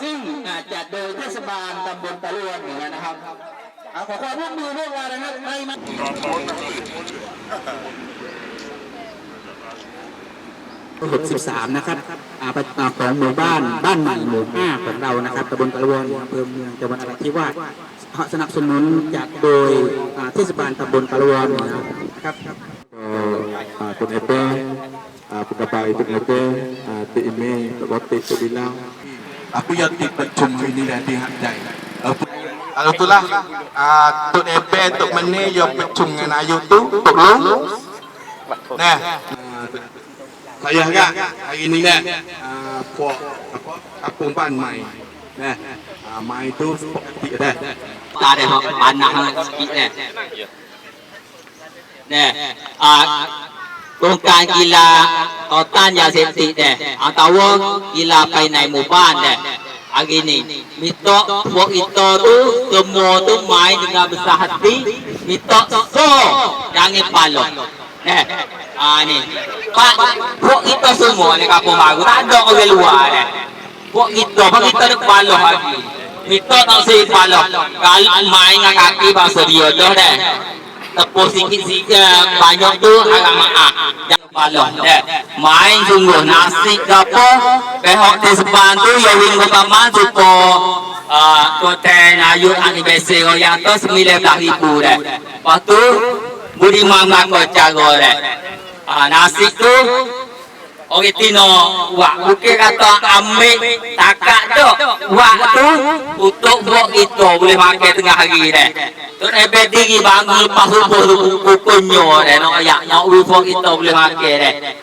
ซึ่งอาจัดโดยเทศบาลตำบลตะลวนเหมือนกันนะครับขอความร่วมมือร่วมกันนะครับไม่มา63นะครับอ่าประอ่าของหมู่บ้านบ้านใหม่หมู่5ของเรานะครับตำบลตะลวนอำเภอเมืองจังหวัดนราธิวาสสนับสนุนจัดโดยเทศบาลตำบลตะลวนนะครับ uh, Tun Epe, uh, pendapat Tun Epe, uh, Tik Ime, kat bapa tu bilang aku yang tip macam ini dah di hati apa? Kalau itulah ah, tok nebe tok mene yang pecung dengan ayu tu tok lu. Nah. Ah, saya kan hari ni kan aku ah, apa aku pun mai. Nah. Mai tu sok ketik dah. Tak ada hak panah sikit dah. Nah. Ah โครงการกีฬาต่อต้านยาเสพติดเนี่ยเอาตาวกีฬาไปในหมู่บ้านเนี่ยอากินี่มีโต๊ะพวกอีโต๊ะ tu semua tu main dengan besar hati มีโต๊ะ so jangan palo เนี่ยอ่านี่ pak พวกอีโต๊ะ semua ni kampung baru tak ada orang luar เนี่ย Buat kita, buat kita nak paloh lagi. Kita tak si paloh. Kalau main dengan kaki bangsa dia dah dah. Tepuk sikit-sikit banyak tu agak maaf. Jangan paloh dah. Main sungguh nasi ke apa. Behok di sepan tu ya wing pertama suka uh, Koten ayut anniversary yang tu sembilan belas ribu dah. Lepas tu budi mama kau dah. Ah, nasi tu Orang Tino wak bukit kata ambil takak tu wak tu untuk buat itu boleh makan tengah hari dah. Tu ebe diri bangun lepas subuh tu kukunyo dah nak ayak nak buat itu boleh makan dah.